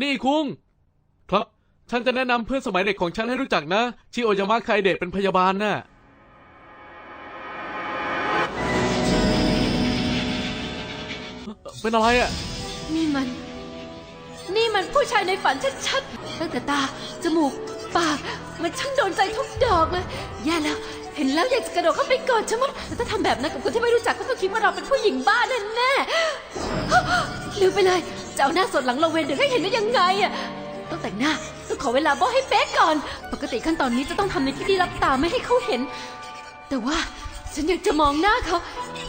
นี่คุง ครับ ฉันจะแนะนำเพื่อนสมัยเด็กของฉันให้รู้จักนะชิโอยามะไคเดะเป็นพยาบาลน่ะ เป็นอะไรอะ นี่มัน นี่มันผู้ชายในฝันชัดๆตั้งแต่ตา จมูก ปาก มันช่างโดนใจทุกดอกเลยแย่แล้ว เห็นแล้วอยากจะกระโดดเข้าไปกอดฉันมั้งแต่ถ้าทำแบบนั้นกับคนที่ไม่รู้จักก็ต้องคิดว่าเราเป็นผู้หญิงบ้าแน่ๆลืมไปเลย จะเอาหน้าสดหลังลงเวนเดี๋ยวให้เห็นได้ยังไงอะต้องแต่งหน้าต้องขอเวลาบอกให้เป๊ะก่อน ปกติขั้นตอนนี้จะต้องทำในที่ที่รับตาไม่ให้เขาเห็น แต่ว่าฉันอยากจะมองหน้าเขา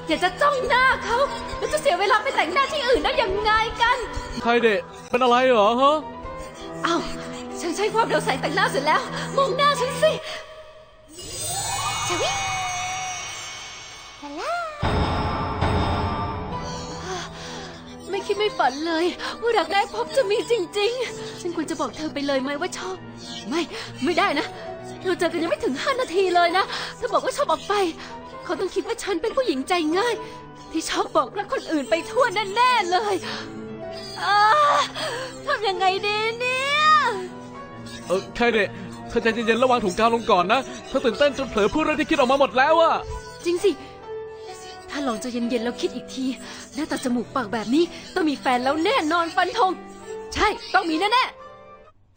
อยากจะจ้องหน้าเขา แล้วจะเสียเวลาไปแต่งหน้าที่อื่นได้ยังไงกันไคเดะเป็นอะไรเหรอฮะเอ้าฉันใช้ความเร็วแสงแต่งหน้าเสร็จแล้ว มองหน้าฉันสิ ไม่คิดไม่ฝันเลย ว่ารักแรกพบจะมีจริง ๆ ฉันควรจะบอกเธอไปเลยไหมว่าชอบ ไม่ ไม่ได้นะ เราเจอกันยังไม่ถึงห้านาทีเลยนะถ้าบอกว่าชอบออกไป เขาต้องคิดว่าฉันเป็นผู้หญิงใจง่าย ที่ชอบบอกรักคนอื่นไปทั่วแน่ๆเลยอาทำยังไงดีเนี่ย เออไคเดะเธอใจเย็นๆระวังถุงกาวลงก่อนนะ เธอตื่นเต้นจนเผลอพูดเรื่องที่คิดออกมาหมดแล้วอะจริงสิ ถ้าลองใจะเย็นๆแล้วคิดอีกที หน้าตาจมูกปากแบบนี้ต้องมีแฟนแล้วแน่นอนฟันธง ใช่ ต้องมีแน่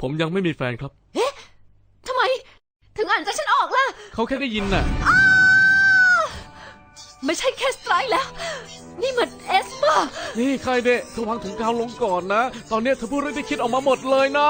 ผมยังไม่มีแฟนครับๆทำไม ถึงอ่านใจฉันออกล่ะ เขาแค่ได้ยินน่ะ ไม่ใช่แค่สไตร์แล้ว นี่มันเอสเปอร์นี่ไคเดะเธอวางถุงกาวลงก่อนนะ ตอนเนี้ยเธอพูดเรื่องที่คิดออกมาหมดเลยนะ